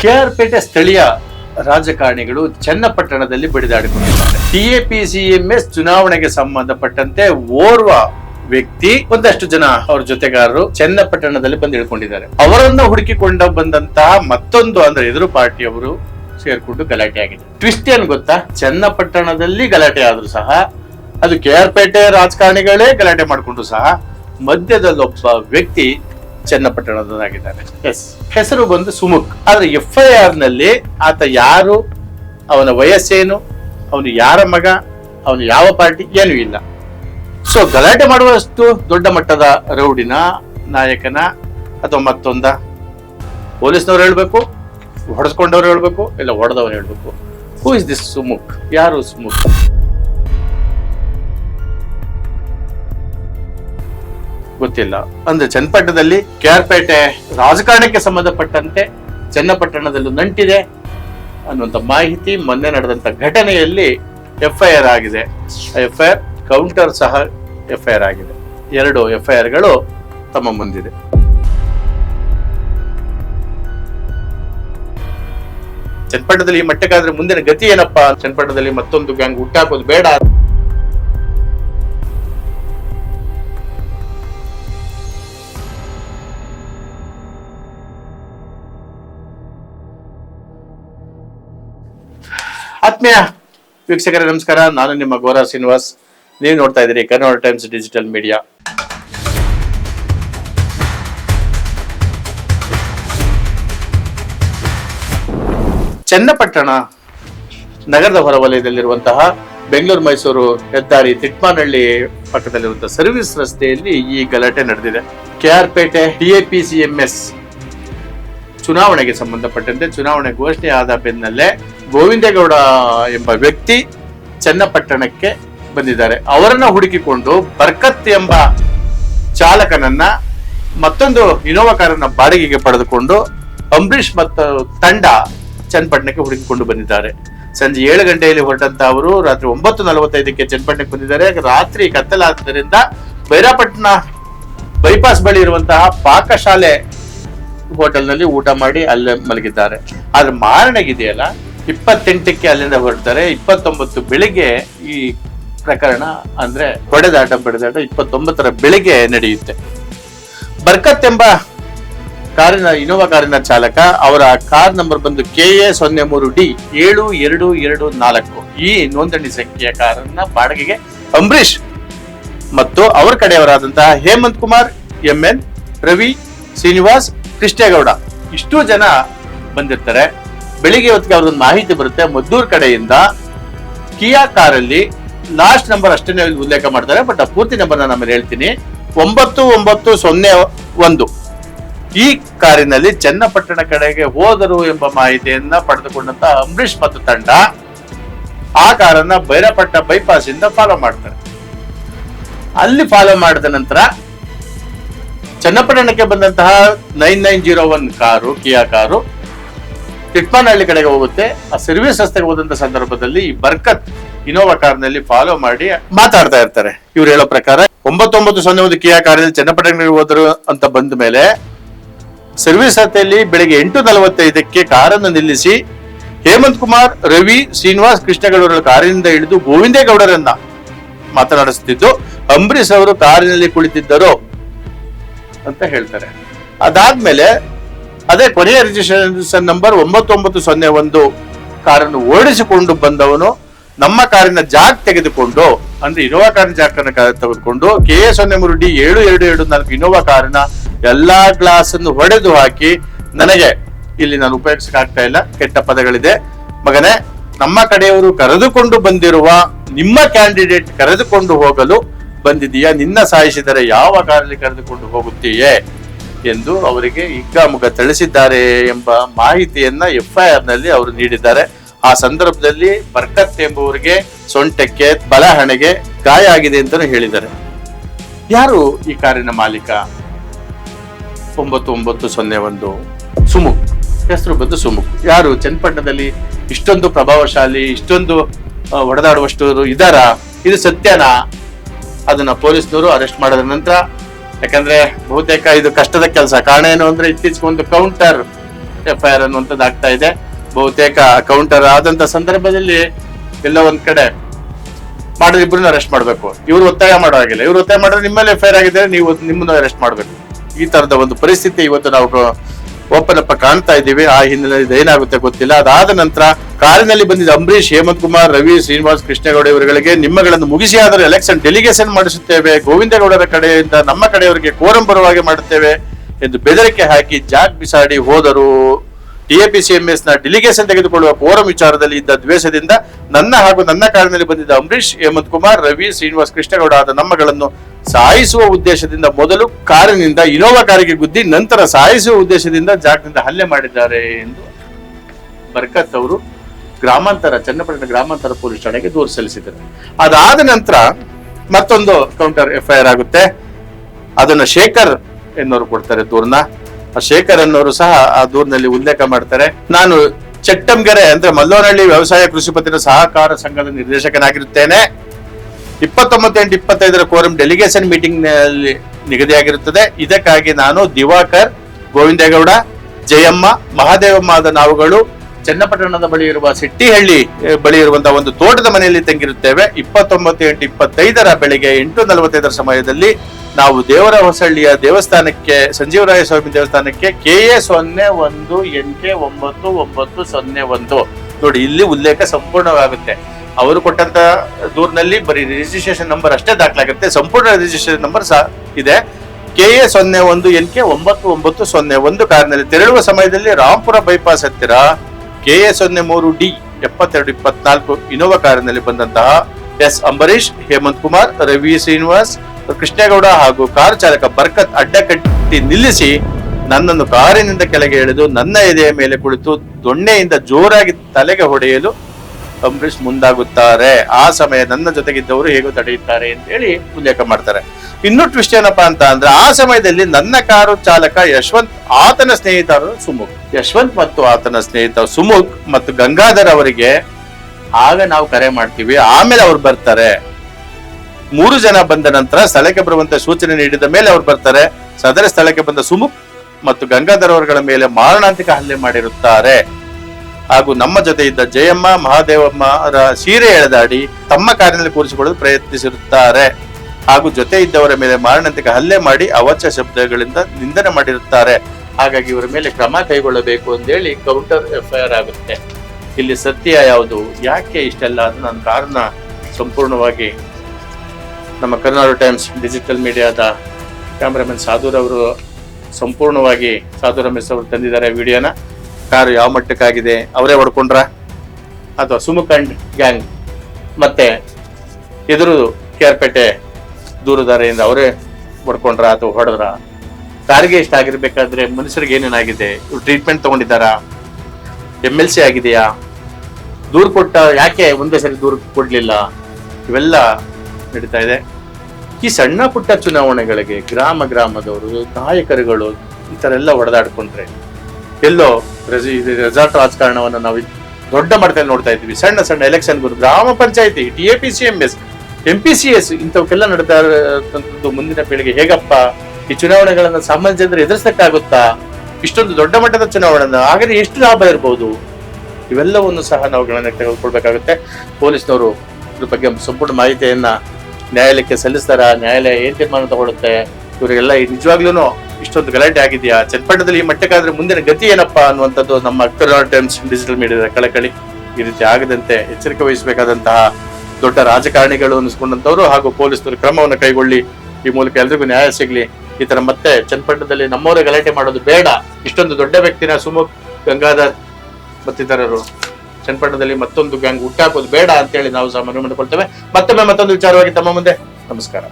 K R ಪೇಟೆ ಸ್ಥಳೀಯ ರಾಜಕಾರಣಿಗಳು ಚನ್ನಪಟ್ಟಣದಲ್ಲಿ ಬಡಿದಾಡಿಕೊಂಡಿದ್ದಾರೆ. ಟಿಎಪಿಸಿಎಂಎಸ್ ಚುನಾವಣೆಗೆ ಸಂಬಂಧಪಟ್ಟಂತೆ ಓರ್ವ ವ್ಯಕ್ತಿ, ಒಂದಷ್ಟು ಜನ ಅವ್ರ ಜೊತೆಗಾರರು ಚನ್ನಪಟ್ಟಣದಲ್ಲಿ ಬಂದು ಇಳ್ಕೊಂಡಿದ್ದಾರೆ. ಅವರನ್ನು ಹುಡುಕಿಕೊಂಡ ಬಂದಂತಹ ಮತ್ತೊಂದು ಅಂದ್ರೆ ಎದುರು ಪಾರ್ಟಿಯವರು ಸೇರ್ಕೊಂಡು ಗಲಾಟೆ ಆಗಿದೆ. ಟ್ವಿಸ್ಟ್ ಏನ್ ಗೊತ್ತಾ? ಚನ್ನಪಟ್ಟಣದಲ್ಲಿ ಗಲಾಟೆ ಆದ್ರೂ ಸಹ, ಅದು ಕೆ ಆರ್ ಪೇಟೆ ರಾಜಕಾರಣಿಗಳೇ ಗಲಾಟೆ ಮಾಡಿಕೊಂಡು ಸಹ ಮಧ್ಯದಲ್ಲೊಬ್ಬ ವ್ಯಕ್ತಿ ಚನ್ನಪಟ್ಟಣದವನಾಗಿದ್ದಾನೆ ಎಸ್ ಹೆಸರು ಬಂದು ಸುಮುಖ್. ಆದ್ರೆ ಎಫ್ ಐ ಆರ್ನಲ್ಲಿ ಆತ ಯಾರು ಅವನ ವಯಸ್ಸೇನು ಅವನು ಯಾರ ಮಗ ಅವನು ಯಾವ ಪಾರ್ಟಿ ಏನೂ ಇಲ್ಲ. ಸೊ ಗಲಾಟೆ ಮಾಡುವಷ್ಟು ದೊಡ್ಡ ಮಟ್ಟದ ರೌಡಿನ ನಾಯಕನ ಅಥವಾ ಮತ್ತೊಂದ ಪೊಲೀಸ್ನವ್ರು ಹೇಳ್ಬೇಕು ಹೊಡೆಸ್ಕೊಂಡವ್ರು ಹೇಳ್ಬೇಕು ಇಲ್ಲ ಹೊಡೆದವ್ರು ಹೇಳ್ಬೇಕು. ಹೂ ಇಸ್ ದಿಸ್ ಸುಮುಖ್ ಯಾರು ಸುಮುಖ್ ಗೊತ್ತಿಲ್ಲ. ಅಂದ್ರೆ ಚನ್ನಪಟ್ಟಣದಲ್ಲಿ ಪೇಟೆ ರಾಜಕಾರಣಕ್ಕೆ ಸಂಬಂಧಪಟ್ಟಂತೆ ಚನ್ನಪಟ್ಟಣದಲ್ಲೂ ನಂಟಿದೆ ಅನ್ನುವಂಥ ಮಾಹಿತಿ ಮೊನ್ನೆ ನಡೆದಂತ ಘಟನೆಯಲ್ಲಿ ಎಫ್ಐಆರ್ ಆರ್ ಆಗಿದೆ. ಎಫ್ಐಆರ್ ಕೌಂಟರ್ ಸಹ ಎಫ್ಐಆರ್ ಆರ್ ಆಗಿದೆ. ಎರಡು ಎಫ್ ಐ ಆರ್ಗಳು ತಮ್ಮ ಮುಂದಿದೆ. ಚನ್ನಪಟ್ಟಣದಲ್ಲಿ ಈ ಮಟ್ಟಕ್ಕಾದ್ರೆ ಮುಂದಿನ ಗತಿ ಏನಪ್ಪಾ? ಚನ್ನಪಟ್ಟಣದಲ್ಲಿ ಮತ್ತೊಂದು ಗ್ಯಾಂಗ್ ಹುಟ್ಟಾಕೋದು ಬೇಡ. ಆತ್ಮೀಯ ವೀಕ್ಷಕರೇ, ನಮಸ್ಕಾರ. ನಾನು ನಿಮ್ಮ ಗೋರಾ ಶ್ರೀನಿವಾಸ್. ನೀವು ನೋಡ್ತಾ ಇದ್ದೀರಿ Kannada Times Digital Media. Channapatna ನಗರದ ಹೊರವಲಯದಲ್ಲಿರುವಂತಹ ಬೆಂಗಳೂರು ಮೈಸೂರು ಹೆದ್ದಾರಿ ತಿಟ್ಮಾನಹಳ್ಳಿ ಪಕ್ಕದಲ್ಲಿರುವಂತಹ ಸರ್ವಿಸ್ ರಸ್ತೆಯಲ್ಲಿ ಈ ಗಲಾಟೆ ನಡೆದಿದೆ. ಕೆಆರ್ ಪೇಟೆ ಡಿಎಪಿಸಿಎಂಎಸ್ ಚುನಾವಣೆಗೆ ಸಂಬಂಧಪಟ್ಟಂತೆ ಚುನಾವಣೆ ಘೋಷಣೆ ಆದ ಬೆನ್ನಲ್ಲೇ ಗೋವಿಂದೇಗೌಡ ಎಂಬ ವ್ಯಕ್ತಿ ಚನ್ನಪಟ್ಟಣಕ್ಕೆ ಬಂದಿದ್ದಾರೆ. ಅವರನ್ನ ಹುಡುಕಿಕೊಂಡು ಬರ್ಕತ್ ಎಂಬ ಚಾಲಕನನ್ನ ಮತ್ತೊಂದು ಇನೋವಾ ಕಾರನ್ನ ಬಾಡಿಗೆಗೆ ಪಡೆದುಕೊಂಡು ಅಂಬರೀಷ್ ಮತ್ತು ತಂಡ ಚನ್ನಪಟ್ಟಣಕ್ಕೆ ಹುಡುಕಿಕೊಂಡು ಬಂದಿದ್ದಾರೆ. ಸಂಜೆ ಏಳು ಗಂಟೆಯಲ್ಲಿ ಹೊರಟಂತ ಅವರು ರಾತ್ರಿ ಒಂಬತ್ತು ನಲವತ್ತೈದಕ್ಕೆ ಚನ್ನಪಟ್ಟಣಕ್ಕೆ ಬಂದಿದ್ದಾರೆ. ರಾತ್ರಿ ಕತ್ತಲಾದ್ದರಿಂದ ಬೈರಾಪಟ್ಟಣ ಬೈಪಾಸ್ ಬಳಿ ಇರುವಂತಹ ಪಾಕಶಾಲೆ ಹೋಟೆಲ್ನಲ್ಲಿ ಊಟ ಮಾಡಿ ಅಲ್ಲೇ ಮಲಗಿದ್ದಾರೆ. ಆದ್ರೆ ಮಾರನೆಗಿದೆಯಲ್ಲ ಇಪ್ಪತ್ತೆಂಟಕ್ಕೆ ಅಲ್ಲಿಂದ ಹೊರಡ್ತಾರೆ. ಇಪ್ಪತ್ತೊಂಬತ್ತು ಬೆಳಿಗ್ಗೆ ಈ ಪ್ರಕರಣ ಅಂದ್ರೆ ಹೊಡೆದಾಟ ಬಡಿದಾಟ ಇಪ್ಪತ್ತೊಂಬತ್ತರ ಬೆಳಿಗ್ಗೆ ನಡೆಯುತ್ತೆ. ಬರ್ಕತ್ ಎಂಬ ಕಾರಿನ, ಇನೋವಾ ಕಾರಿನ ಚಾಲಕ, ಅವರ ಕಾರ್ ನಂಬರ್ ಬಂದು ಕೆ ಎ ಸೊನ್ನೆ ಮೂರು ಡಿ ಏಳು ಎರಡು ಎರಡು ನಾಲ್ಕು. ಈ ನೋಂದಣಿ ಸಂಖ್ಯೆಯ ಕಾರನ್ನ ಬಾಡಿಗೆಗೆ ಅಂಬರೀಶ್ ಮತ್ತು ಅವರ ಕಡೆಯವರಾದಂತಹ ಹೇಮಂತ್ ಕುಮಾರ್, ಎಂ ಎನ್ ರವಿ, ಶ್ರೀನಿವಾಸ್, ಕೃಷ್ಣೇಗೌಡ. ಇಷ್ಟು ಜನ ಬಂದಿರ್ತಾರೆ. ಬೆಳಿಗ್ಗೆ ಹೊತ್ತಿಗೆ ಅವ್ರದೊಂದು ಮಾಹಿತಿ ಬರುತ್ತೆ. ಮದ್ದೂರ್ ಕಡೆಯಿಂದ ಕಿಯಾ ಕಾರಲ್ಲಿ ಲಾಸ್ಟ್ ನಂಬರ್ ಅಷ್ಟನ್ನೇ ಉಲ್ಲೇಖ ಮಾಡ್ತಾರೆ. ಬಟ್ ಆ ಪೂರ್ತಿ ನಂಬರ್ ನಾನು ಹೇಳ್ತೀನಿ. ಒಂಬತ್ತು ಒಂಬತ್ತು ಸೊನ್ನೆ ಒಂದು. ಈ ಕಾರಿನಲ್ಲಿ ಚನ್ನಪಟ್ಟಣ ಕಡೆಗೆ ಹೋದರು ಎಂಬ ಮಾಹಿತಿಯನ್ನ ಪಡೆದುಕೊಂಡಂತ ಅಂಬರೀಷ್ ಮತ್ತು ತಂಡ ಆ ಕಾರನ್ನ ಬೈರಪಟ್ಟ ಬೈಪಾಸ್ ಇಂದ ಫಾಲೋ ಮಾಡ್ತಾರೆ. ಅಲ್ಲಿ ಫಾಲೋ ಮಾಡಿದ ನಂತರ ಚನ್ನಪಟ್ಟಣಕ್ಕೆ ಬಂದಂತಹ nine nine zero one car, Kia car Titmanahalli ಕಡೆಗೆ ಹೋಗುತ್ತೆ. ಆ ಸರ್ವಿಸ್ ರಸ್ತೆಗೆ ಹೋದಂತ ಸಂದರ್ಭದಲ್ಲಿ ಈ ಬರ್ಕತ್ ಇನೋವಾ ಕಾರ್ನಲ್ಲಿ ಫಾಲೋ ಮಾಡಿ ಮಾತಾಡ್ತಾ ಇರ್ತಾರೆ. ಇವ್ರು ಹೇಳೋ ಪ್ರಕಾರ ಒಂಬತ್ತೊಂಬತ್ತು ಸೊನ್ನೆ ಒಂದು ಕಿಯಾ ಕಾರಲ್ಲಿ ಚನ್ನಪಟ್ಟಣಕ್ಕೆ ಹೋದರು ಅಂತ ಬಂದ ಮೇಲೆ ಸರ್ವಿಸ್ ರಸ್ತೆಯಲ್ಲಿ ಬೆಳಗ್ಗೆ ಎಂಟು ನಲವತ್ತೈದಕ್ಕೆ ಕಾರನ್ನು ನಿಲ್ಲಿಸಿ ಹೇಮಂತ್ ಕುಮಾರ್, ರವಿ, ಶ್ರೀನಿವಾಸ್ ಕೃಷ್ಣಗೌಡರ ಕಾರಿನಿಂದ ಇಳಿದು ಗೋವಿಂದೇಗೌಡರನ್ನ ಮಾತನಾಡಿಸುತ್ತಿದ್ದು ಅಂಬರೀಶ್ ಅವರು ಕಾರಿನಲ್ಲಿ ಕುಳಿತಿದ್ದರು ಅಂತ ಹೇಳ್ತಾರೆ. ಅದಾದ್ಮೇಲೆ ಅದೇ ಕೊನೆಯ ರಿಜಿಸ್ಟ್ರೇಷನ್ ನಂಬರ್ ಒಂಬತ್ತೊಂಬತ್ತು ಸೊನ್ನೆ ಒಂದು ಕಾರನ್ನು ಓಡಿಸಿಕೊಂಡು ಬಂದವನು ನಮ್ಮ ಕಾರಿನ ಜಾಗ್ ತೆಗೆದುಕೊಂಡು ಅಂದ್ರೆ ಇನೋವಾ ಕಾರಿನ ಜಾಗನ್ನು ತೆಗೆದುಕೊಂಡು ಕೆ ಎ ಸೊನ್ನೆ ಮೂರು ಡಿ ಏಳು ಎರಡು ಎರಡು ನಾಲ್ಕು ಇನೋವಾ ಕಾರಿನ ಎಲ್ಲಾ ಗ್ಲಾಸ್ ಅನ್ನು ಹೊಡೆದು ಹಾಕಿ ನನಗೆ ಇಲ್ಲಿ ನಾನು ಉಪಯೋಗಿಸಕ್ ಆಗ್ತಾ ಇಲ್ಲ, ಕೆಟ್ಟ ಪದಗಳಿದೆ. ಮಗನೇ, ನಮ್ಮ ಕಡೆಯವರು ಕರೆದುಕೊಂಡು ಬಂದಿರುವ ನಿಮ್ಮ ಕ್ಯಾಂಡಿಡೇಟ್ ಕರೆದುಕೊಂಡು ಹೋಗಲು ಬಂದಿದೀಯಾ ನಿನ್ನ ಸಾಯಿಸಿದರೆ ಯಾವ ಕಾರಲ್ಲಿ ಕರೆದುಕೊಂಡು ಹೋಗುತ್ತೀಯೇ? ಎಂದು ಅವರಿಗೆ ಹಿಗ್ಗಾಮುಗ ತಿಳಿಸಿದ್ದಾರೆ ಎಂಬ ಮಾಹಿತಿಯನ್ನ ಎಫ್ಐಆರ್ನಲ್ಲಿ ಅವರು ನೀಡಿದ್ದಾರೆ. ಆ ಸಂದರ್ಭದಲ್ಲಿ ಬರ್ಕತ್ ಎಂಬುವರಿಗೆ ಸೊಂಟಕ್ಕೆ ಬಲಹಣೆಗೆ ಗಾಯ ಆಗಿದೆ ಅಂತಾನು ಹೇಳಿದ್ದಾರೆ. ಯಾರು ಈ ಕಾರಿನ ಮಾಲೀಕ? ಒಂಬತ್ತು ಒಂಬತ್ತು ಸೊನ್ನೆ ಒಂದು ಸುಮುಖ್ ಹೆಸರು ಬಂದು ಸುಮುಖ್ ಯಾರು ಚನ್ನಪಟ್ಟಣದಲ್ಲಿ ಇಷ್ಟೊಂದು ಪ್ರಭಾವಶಾಲಿ, ಇಷ್ಟೊಂದು ಒಡೆದಾಡುವಷ್ಟು ಇದಾರ ಇದು ಸತ್ಯನಾ? ಅದನ್ನ ಪೊಲೀಸ್ನವರು ಅರೆಸ್ಟ್ ಮಾಡಿದ ನಂತರ ಯಾಕಂದ್ರೆ ಬಹುತೇಕ ಇದು ಕಷ್ಟದ ಕೆಲಸ. ಕಾರಣ ಏನು ಅಂದ್ರೆ ಇತ್ತೀಚೆಗೆ ಒಂದು ಕೌಂಟರ್ ಎಫ್ ಐ ಅನ್ನುವಂಥದ್ದು ಆಗ್ತಾ ಇದೆ. ಬಹುತೇಕ ಕೌಂಟರ್ ಆದಂತ ಸಂದರ್ಭದಲ್ಲಿ ಎಲ್ಲ ಒಂದ್ ಕಡೆ ಮಾಡಿದ್ರೆ ಇಬ್ಬರನ್ನ ಅರೆಸ್ಟ್ ಮಾಡಬೇಕು. ಇವ್ರು ಒತ್ತಾಯ ಮಾಡೋ ಹಾಗಿಲ್ಲ. ಇವ್ರು ಒತ್ತಾಯ ಮಾಡಿದ್ರೆ ನಿಮ್ಮಲ್ಲಿ ಎಫ್ ಐ ಆಗಿದ್ರೆ ನೀವು ನಿಮ್ಮನ್ನ ಅರೆಸ್ಟ್ ಮಾಡಬೇಕು. ಈ ತರದ ಒಂದು ಪರಿಸ್ಥಿತಿ ಇವತ್ತು ನಾವು ಓಪನ್ ಅಪ್ ಕಾಣ್ತಾ ಇದ್ದೀವಿ. ಆ ಹಿನ್ನೆಲೆಯಲ್ಲಿ ಏನಾಗುತ್ತೆ ಗೊತ್ತಿಲ್ಲ. ಅದಾದ ನಂತರ ಕಾರಿನಲ್ಲಿ ಬಂದಿದ್ದ ಅಂಬರೀಶ್ ಹೇಮಂತ್ ಕುಮಾರ್, ರವಿ, ಶ್ರೀನಿವಾಸ್ ಕೃಷ್ಣೇಗೌಡ ಇವರುಗಳಿಗೆ ನಿಮ್ಮಗಳನ್ನು ಮುಗಿಸಿ ಆದರೆ ಎಲೆಕ್ಷನ್ ಡೆಲಿಗೇಷನ್ ಮಾಡಿಸುತ್ತೇವೆ. ಗೋವಿಂದೇಗೌಡರ ಕಡೆಯಿಂದ ನಮ್ಮ ಕಡೆಯವರಿಗೆ ಕೋರಂ ಬರುವಾಗೆ ಮಾಡುತ್ತೇವೆ ಎಂದು ಬೆದರಿಕೆ ಹಾಕಿ ಜಾಗ್ ಬಿಸಾಡಿ ಹೋದರು. ಟಿಎಪಿಸಿಎಂಎಸ್ನ ಡೆಲಿಗೇಷನ್ ತೆಗೆದುಕೊಳ್ಳುವ ಕೋರಂ ವಿಚಾರದಲ್ಲಿ ಇದ್ದ ದ್ವೇಷದಿಂದ ನನ್ನ ಹಾಗೂ ನನ್ನ ಕಾರಿನಲ್ಲಿ ಬಂದಿದ್ದ ಅಂಬರೀಶ್ ಹೇಮಂತ್ ಕುಮಾರ್, ರವಿ, ಶ್ರೀನಿವಾಸ್ ಕೃಷ್ಣಗೌಡ ಆದ ನಮ್ಮಗಳನ್ನು ಸಾಯಿಸುವ ಉದ್ದೇಶದಿಂದ ಮೊದಲು ಕಾರಿನಿಂದ ಇನೋವಾ ಕಾರಿಗೆ ಗುದ್ದಿ ನಂತರ ಸಾಯಿಸುವ ಉದ್ದೇಶದಿಂದ ಜಾಗದಿಂದ ಹಲ್ಲೆ ಮಾಡಿದ್ದಾರೆ ಎಂದು ಬರ್ಕತ್ ಅವರು ಗ್ರಾಮಾಂತರ, ಚನ್ನಪಟ್ಟಣ ಗ್ರಾಮಾಂತರ ಪೊಲೀಸ್ ಠಾಣೆಗೆ ದೂರು ಸಲ್ಲಿಸಿದ್ದಾರೆ. ಅದಾದ ನಂತರ ಮತ್ತೊಂದು ಕೌಂಟರ್ ಎಫ್ಐಆರ್ ಆಗುತ್ತೆ. ಅದನ್ನು ಶೇಖರ್ ಎನ್ನುವರು ಕೊಡ್ತಾರೆ ದೂರ್ನ ಆ ಶೇಖರ್ ಅನ್ನೋರು ಸಹ ಆ ದೂರಿನಲ್ಲಿ ಉಲ್ಲೇಖ ಮಾಡ್ತಾರೆ. ನಾನು ಚಟ್ಟಂಗೆರೆ ಅಂದ್ರೆ ಮಲ್ಲೋನಹಳ್ಳಿ ವ್ಯವಸಾಯ ಕೃಷಿ ಪತ್ತಿನ ಸಹಕಾರ ಸಂಘದ ನಿರ್ದೇಶಕನಾಗಿರುತ್ತೇನೆ. ಇಪ್ಪತ್ತೊಂಬತ್ತು ಎಂಟು ಇಪ್ಪತ್ತೈದರ ಕೋರಂ ಡೆಲಿಗೇಷನ್ ಮೀಟಿಂಗ್ನಲ್ಲಿ ನಿಗದಿಯಾಗಿರುತ್ತದೆ. ಇದಕ್ಕಾಗಿ ನಾನು ದಿವಾಕರ್ ಗೋವಿಂದೇಗೌಡ, ಜಯಮ್ಮ, ಮಹಾದೇವಮ್ಮ ಆದ ನಾವುಗಳು ಚನ್ನಪಟ್ಟಣದ ಬಳಿ ಇರುವ ಸಿಟ್ಟಿಹಳ್ಳಿ ಬಳಿ ಇರುವಂತಹ ಒಂದು ತೋಟದ ಮನೆಯಲ್ಲಿ ತಂಗಿರುತ್ತೇವೆ. ಇಪ್ಪತ್ತೊಂಬತ್ತು ಎಂಟು ಇಪ್ಪತ್ತೈದರ ಬೆಳಿಗ್ಗೆ ಎಂಟು ನಲವತ್ತೈದರ ಸಮಯದಲ್ಲಿ ನಾವು ದೇವರ ಹೊಸಳ್ಳಿಯ ದೇವಸ್ಥಾನಕ್ಕೆ, ಸಂಜೀವರಾಯ ಸ್ವಾಮಿ ದೇವಸ್ಥಾನಕ್ಕೆ ಕೆ ಎ ಸೊನ್ನೆ ಒಂದು ಕೆ ಒಂಬತ್ತು ಒಂಬತ್ತು ಸೊನ್ನೆ ಒಂದು. ನೋಡಿ, ಇಲ್ಲಿ ಉಲ್ಲೇಖ ಸಂಪೂರ್ಣವಾಗುತ್ತೆ. ಅವರು ಕೊಟ್ಟಂತ ದೂರಿನಲ್ಲಿ ಬರೀ ರಿಜಿಸ್ಟ್ರೇಷನ್ ನಂಬರ್ ಅಷ್ಟೇ ದಾಖಲಾಗುತ್ತೆ. ಸಂಪೂರ್ಣ ರಿಜಿಸ್ಟ್ರೇಷನ್ ನಂಬರ್ ಸಹ ಇದೆ. ಕೆ ಎ ಸೊನ್ನೆ ಒಂದು ಎನ್ ಕೆ ಒಂಬತ್ತು ಒಂಬತ್ತು ಸೊನ್ನೆ ಒಂದು ಕಾರಿನಲ್ಲಿ ತೆರಳುವ ಸಮಯದಲ್ಲಿ ರಾಂಪುರ ಬೈಪಾಸ್ ಹತ್ತಿರ ಕೆ ಎ ಸೊನ್ನೆ ಮೂರು ಡಿ ಎಪ್ಪತ್ತೆರಡು ಇಪ್ಪತ್ನಾಲ್ಕು ಇನೋವಾ ಕಾರಿನಲ್ಲಿ ಬಂದಂತಹ ಎಸ್ ಅಂಬರೀಶ್ ಹೇಮಂತ್ ಕುಮಾರ್, ರವಿ ಶ್ರೀನಿವಾಸ್ ಕೃಷ್ಣೇಗೌಡ ಹಾಗೂ ಕಾರು ಚಾಲಕ ಬರ್ಕತ್ ಅಡ್ಡಕಟ್ಟಿ ನಿಲ್ಲಿಸಿ ನನ್ನನ್ನು ಕಾರಿನಿಂದ ಕೆಳಗೆ ಎಳೆದು ನನ್ನ ಎದೆಯ ಮೇಲೆ ಕುಳಿತು ದೊಣ್ಣೆಯಿಂದ ಜೋರಾಗಿ ತಲೆಗೆ ಹೊಡೆಯಲು ಅಂಬರೀಷ್ ಮುಂದಾಗುತ್ತಾರೆ. ಆ ಸಮಯ ನನ್ನ ಜೊತೆಗಿದ್ದವರು ಹೇಗೋ ತಡೆಯುತ್ತಾರೆ ಅಂತ ಹೇಳಿ ಉಲ್ಲೇಖ ಮಾಡ್ತಾರೆ. ಇನ್ನು ಟ್ವಿಸ್ಟ್ ಏನಪ್ಪಾ ಅಂತ ಅಂದ್ರೆ ಆ ಸಮಯದಲ್ಲಿ ನನ್ನ ಕಾರು ಚಾಲಕ ಯಶವಂತ್, ಆತನ ಸ್ನೇಹಿತರು ಸುಮುಖ್. ಯಶವಂತ್ ಮತ್ತು ಆತನ ಸ್ನೇಹಿತ ಸುಮುಖ್ ಮತ್ತು ಗಂಗಾಧರ್ ಅವರಿಗೆ, ಆಗ ನಾವು ಕರೆ ಮಾಡ್ತೀವಿ, ಆಮೇಲೆ ಅವ್ರು ಬರ್ತಾರೆ. ಮೂರು ಜನ ಬಂದ ನಂತರ ಸ್ಥಳಕ್ಕೆ ಬರುವಂತ ಸೂಚನೆ ನೀಡಿದ ಮೇಲೆ ಅವ್ರು ಬರ್ತಾರೆ. ಸದರ ಸ್ಥಳಕ್ಕೆ ಬಂದ ಸುಮುಖ್ ಮತ್ತು ಗಂಗಾಧರ್ ಅವರುಗಳ ಮೇಲೆ ಮಾರಣಾಂತಿಕ ಹಲ್ಲೆ ಮಾಡಿರುತ್ತಾರೆ. ಹಾಗೂ ನಮ್ಮ ಜೊತೆ ಇದ್ದ ಜಯಮ್ಮ ಮಹಾದೇವಮ್ಮರ ಸೀರೆ ಎಳೆದಾಡಿ ತಮ್ಮ ಕಾರಿನಲ್ಲಿ ಕೂರಿಸಿಕೊಳ್ಳಲು ಪ್ರಯತ್ನಿಸಿರುತ್ತಾರೆ. ಹಾಗೂ ಜೊತೆ ಇದ್ದವರ ಮೇಲೆ ಮಾರಣಾಂತಿಕ ಹಲ್ಲೆ ಮಾಡಿ ಅವಾಚ್ಯ ಶಬ್ದಗಳಿಂದ ನಿಂದನೆ ಮಾಡಿರುತ್ತಾರೆ. ಹಾಗಾಗಿ ಇವರ ಮೇಲೆ ಕ್ರಮ ಕೈಗೊಳ್ಳಬೇಕು ಅಂತೇಳಿ ಕೌಂಟರ್ ಎಫ್ಐಆರ್ ಆಗುತ್ತೆ. ಇಲ್ಲಿ ಸತ್ಯ ಯಾವುದು, ಯಾಕೆ ಇಷ್ಟೆಲ್ಲ ಅದು ನನ್ನ ಕಾರಣ ಸಂಪೂರ್ಣವಾಗಿ ನಮ್ಮ ಕರ್ನಾಟಕ ಟೈಮ್ಸ್ ಡಿಜಿಟಲ್ ಮೀಡಿಯಾದ ಕ್ಯಾಮ್ರಾಮನ್ ಸಾಧುರವರು ಸಂಪೂರ್ಣವಾಗಿ ಸಾಧು ರಮೇಶ್ ಅವರು ತಂದಿದ್ದಾರೆ ವಿಡಿಯೋನ. ಕಾರು ಯಾವ ಮಟ್ಟಕ್ಕಾಗಿದೆ, ಅವರೇ ಹೊಡ್ಕೊಂಡ್ರ? ಅಥವಾ ಸುಮುಖಂಡ್ ಗ್ಯಾಂಗ್ ಮತ್ತೆ ಎದುರು ಕೇರ್ಪೇಟೆ ದೂರದಾರೆಯಿಂದ ಅವರೇ ಹೊಡ್ಕೊಂಡ್ರ ಅಥವಾ ಹೊಡೆದ್ರ? ಕಾರಿಗೆ ಇಷ್ಟ ಆಗಿರ್ಬೇಕಾದ್ರೆ ಮನುಷ್ಯರಿಗೆ ಏನೇನಾಗಿದೆ? ಇವ್ರು ಟ್ರೀಟ್ಮೆಂಟ್ ತಗೊಂಡಿದ್ದಾರಾ? ಎಂ ಎಲ್ ಸಿ ಆಗಿದೆಯಾ? ದೂರು ಕೊಟ್ಟ ಯಾಕೆ ಒಂದೇ ಸರಿ ದೂರು ಕೊಡ್ಲಿಲ್ಲ? ಇವೆಲ್ಲ ನಡೀತಾ ಇದೆ. ಈ ಸಣ್ಣ ಪುಟ್ಟ ಚುನಾವಣೆಗಳಿಗೆ ಗ್ರಾಮ ಗ್ರಾಮದವರು, ನಾಯಕರುಗಳು ಈ ಥರ ಎಲ್ಲ ಹೊಡೆದಾಡ್ಕೊಂಡ್ರೆ ಎಲ್ಲೋ ರೆಸಾರ್ಟ್ ರಾಜಕಾರಣವನ್ನು ನಾವು ದೊಡ್ಡ ಮಟ್ಟದಲ್ಲಿ ನೋಡ್ತಾ ಇದ್ವಿ ಸಣ್ಣ ಸಣ್ಣ ಎಲೆಕ್ಷನ್ ಗ್ರಾಮ ಪಂಚಾಯತಿ T A P C M S M P C S ಇಂಥವಕ್ಕೆಲ್ಲ ನಡೀತಾ ಮುಂದಿನ ಪೀಳಿಗೆ ಹೇಗಪ್ಪ? ಈ ಚುನಾವಣೆಗಳನ್ನು ಸಾಮಾನ್ಯ ಜನರು ಎದುರಿಸಕ್ಕಾಗುತ್ತಾ ಇಷ್ಟೊಂದು ದೊಡ್ಡ ಮಟ್ಟದ ಚುನಾವಣೆ ಹಾಗಾದ್ರೆ ಎಷ್ಟು ಲಾಭ ಇರಬಹುದು ಇವೆಲ್ಲವನ್ನು ಸಹ ನಾವು ಗಣನೆಗೆ ತೆಗೆದುಕೊಳ್ಬೇಕಾಗುತ್ತೆ. ಪೊಲೀಸ್ನವರು ಇದ್ರ ಬಗ್ಗೆ ಸಂಪೂರ್ಣ ಮಾಹಿತಿಯನ್ನ ನ್ಯಾಯಾಲಯಕ್ಕೆ ಸಲ್ಲಿಸ್ತಾರ ನ್ಯಾಯಾಲಯ ಏನ್ ತೀರ್ಮಾನ ತಗೊಳುತ್ತೆ? ಇವರಿಗೆಲ್ಲ ನಿಜವಾಗ್ಲೂ ಇಷ್ಟೊಂದು ಗಲಾಟೆ ಆಗಿದೆಯಾ? ಚನ್ನಪಟ್ಟಣದಲ್ಲಿ ಈ ಮಟ್ಟಕ್ಕಾದ್ರೆ ಮುಂದಿನ ಗತಿ ಏನಪ್ಪಾ ಅನ್ನುವಂಥದ್ದು ನಮ್ಮ ಕರ್ನಾಟಕ ಟೈಮ್ಸ್ ಡಿಜಿಟಲ್ ಮೀಡಿಯಾದ ಕಳಕಳಿ. ಈ ರೀತಿ ಆಗದಂತೆ ಎಚ್ಚರಿಕೆ ವಹಿಸಬೇಕಾದಂತಹ ದೊಡ್ಡ ರಾಜಕಾರಣಿಗಳು ಅನಿಸ್ಕೊಂಡಂತವ್ರು ಹಾಗೂ ಪೊಲೀಸರು ಕ್ರಮವನ್ನು ಕೈಗೊಳ್ಳಿ. ಈ ಮೂಲಕ ಎಲ್ರಿಗೂ ನ್ಯಾಯ ಸಿಗ್ಲಿ. ಈ ತರ ಮತ್ತೆ ಚನ್ನಪಟ್ಟಣದಲ್ಲಿ ನಮ್ಮವರೇ ಗಲಾಟೆ ಮಾಡೋದು ಬೇಡ. ಇಷ್ಟೊಂದು ದೊಡ್ಡ ವ್ಯಕ್ತಿನ ಸುಮುಖ್ ಗಂಗಾಧರ್ ಮತ್ತಿತರರು. ಚನ್ನಪಟ್ಟಣದಲ್ಲಿ ಮತ್ತೊಂದು ಗ್ಯಾಂಗ್ ಹುಟ್ಟಾಕೋದು ಬೇಡ ಅಂತ ಹೇಳಿ ನಾವು ಸಹ ಮನವಿ ಮಾಡಿಕೊಳ್ತೇವೆ. ಮತ್ತೊಮ್ಮೆ ಮತ್ತೊಂದು ವಿಚಾರವಾಗಿ ತಮ್ಮ ಮುಂದೆ. ನಮಸ್ಕಾರ.